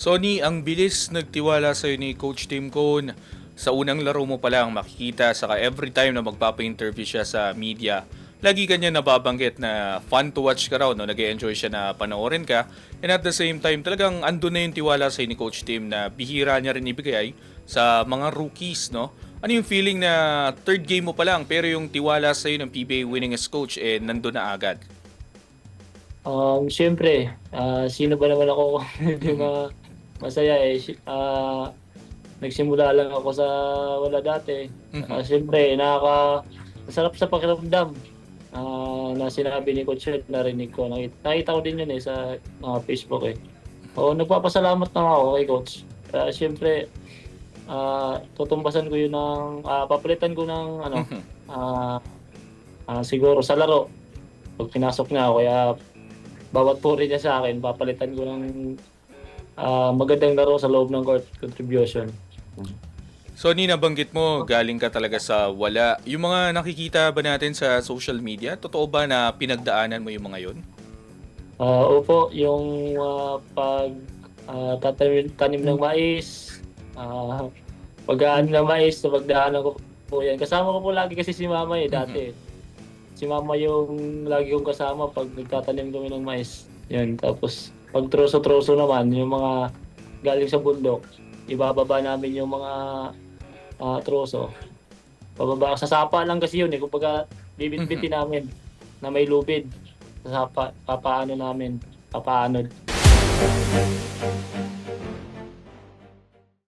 Sony, ang bilis nagtiwala sa'yo ni Coach Tim Cone. Sa unang laro mo pa lang makikita, saka every time na magpapa-interview siya sa media, lagi kanya nababanggit na fun to watch ka raw, no? nag enjoy siya na panoorin ka. And at the same time, talagang andun na yung tiwala sa'yo ni Coach Tim na bihira niya rin ibigay sa mga rookies. No? Ano yung feeling na third game mo pa lang pero yung tiwala sa'yo ng PBA winningest coach eh nandun na agad? Um, Siyempre, ah, sino ba naman ako hindi ma masaya eh. Ah, nagsimula lang ako sa wala dati. Mhm. Ah, Siyempre, nakaka... Masarap sa pakiramdam ah, na sinabi ni Coach Ed, narinig ko. Nakita, nakita ko din yun eh sa mga Facebook eh. Oo, nagpapasalamat na ako kay Coach. Uh, Siyempre, ah, tutumbasan ko yun ng... ah, papalitan ko ng ano, Mhm. ah, ah, siguro sa laro. Pag pinasok niya ako, kaya bawat puri niya sa akin, papalitan ko ng ah, magandang laro sa loob ng court contribution. So, ni nabanggit mo, galing ka talaga sa wala. Yung mga nakikita ba natin sa social media, totoo ba na pinagdaanan mo yung mga yun? Ah, opo, yung ah, pag ah, tatanim tanim ng mais, ah, pag-aan ng mais, so pagdaanan ko po yan. Kasama ko po lagi kasi si mama eh, dati. Si mama yung lagi kong kasama pag nagtatanim kami ng mais. Yan, tapos pag troso-troso naman, yung mga galing sa bundok, ibababa namin yung mga ah, troso. Pababa sa sapa lang kasi yun eh, kumbaga bibit-bitin namin na may lubid sa sapa, papaano namin, papaanod.